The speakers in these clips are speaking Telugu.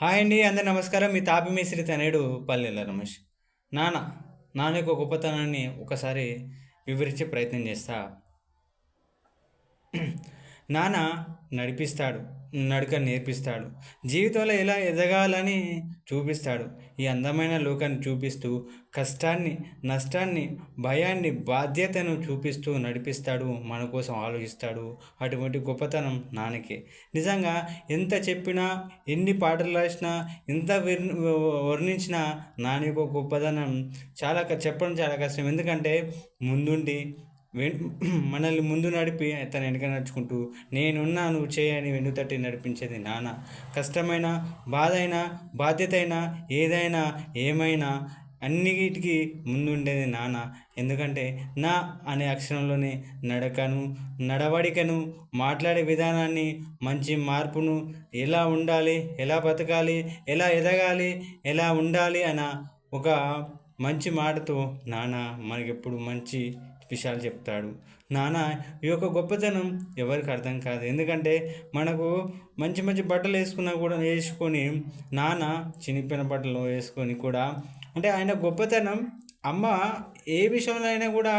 హాయ్ అండి అందరు నమస్కారం. మీ తాపి మేస్త్రి తనేడు పల్లెల రమేష్. నాన్న నాన్న యొక్క గొప్పతనాన్ని ఒకసారి వివరించే ప్రయత్నం చేస్తా. నాన్న నడిపిస్తాడు నడక నేర్పిస్తాడు. జీవితంలో ఎలా ఎదగాలని చూపిస్తాడు. ఈ అందమైన లోకాన్ని చూపిస్తూ కష్టాన్ని నష్టాన్ని భయాన్ని బాధ్యతను చూపిస్తూ నడిపిస్తాడు మన కోసం ఆలోచిస్తాడు. అటువంటి గొప్పతనం నాన్నకే. నిజంగా ఎంత చెప్పినా ఎన్ని పాటలు రాసినా ఎంత వర్ణించినా నాన్న యొక్క గొప్పతనం చాలా చెప్పడం చాలా కష్టం. ఎందుకంటే ముందుండి మనల్ని ముందు నడిపి తన వెనుక నడుచుకుంటూ నేనున్నా నువ్వు చేయని వెన్నుతట్టి నడిపించేది నాన్న. కష్టమైన బాధ అయినా బాధ్యత అయినా ఏదైనా ఏమైనా అన్నిటికీ ముందుండేది నాన్న. ఎందుకంటే నా అనే అక్షరంలోనే నడకను నడవడికను మాట్లాడే విధానాన్ని మంచి మార్పును ఎలా ఉండాలి ఎలా బతకాలి ఎలా ఎదగాలి ఎలా ఉండాలి అన్న ఒక మంచి మాటతో నాన్న మనకెప్పుడు మంచి విషయాలు చెప్తాడు. నాన్న ఈ యొక్క గొప్పతనం ఎవరికి అర్థం కాదు. ఎందుకంటే మనకు మంచి మంచి బట్టలు వేసుకున్నా కూడా వేసుకొని నాన్న చినిపోయిన బట్టలు వేసుకొని కూడా అంటే ఆయన గొప్పతనం అమ్మ ఏ విషయంలో అయినా కూడా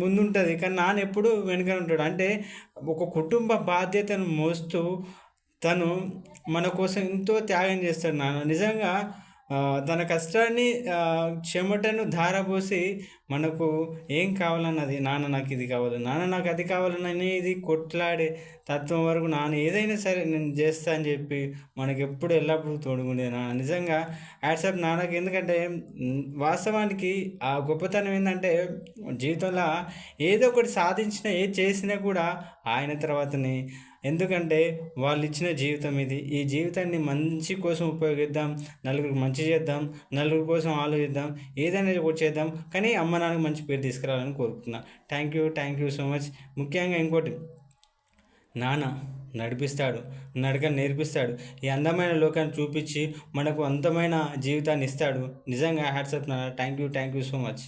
ముందుంటుంది. కానీ నాన్న ఎప్పుడు వెనుక ఉంటాడు. అంటే ఒక కుటుంబ బాధ్యతను మోస్తూ తను మన కోసం ఎంతో త్యాగం చేస్తాడు నాన్న. నిజంగా తన కష్టాన్ని చెమటను ధారపోసి మనకు ఏం కావాలన్నది నాన్న నాకు ఇది కావాలి నాన్న నాకు అది కావాలని కొట్లాడే తత్వం వరకు నాన్న ఏదైనా సరే నేను చేస్తా అని చెప్పి మనకి ఎప్పుడు ఎల్లప్పుడూ తోడుకుండే నాన్న. నిజంగా యాడ్సప్ నాన్నకి ఎందుకంటే వాస్తవానికి ఆ గొప్పతనం ఏంటంటే జీవితంలో ఏదో ఒకటి సాధించినా ఏది చేసినా కూడా ఆయన తర్వాతనే ఎందుకంటే వాళ్ళు ఇచ్చిన జీవితం ఇది. ఈ జీవితాన్ని మంచి కోసం ఉపయోగిద్దాం నలుగురికి మంచి చేద్దాం నలుగురి కోసం ఆలోచిద్దాం ఏదైనా ఒకటి చేద్దాం కానీ అమ్మ నాన్నకి మంచి పేరు తీసుకురావాలని కోరుకుంటున్నా. Thank you thank you so much ముఖ్యంగా ఇంకోటి నాన్న నడిపిస్తాడు నడక నేర్పిస్తాడు. ఈ అందమైన లోకాన్ని చూపించి మనకు అందమైన జీవితాన్ని ఇస్తాడు. నిజంగా హ్యాట్సప్ నాన్న. Thank you thank you so much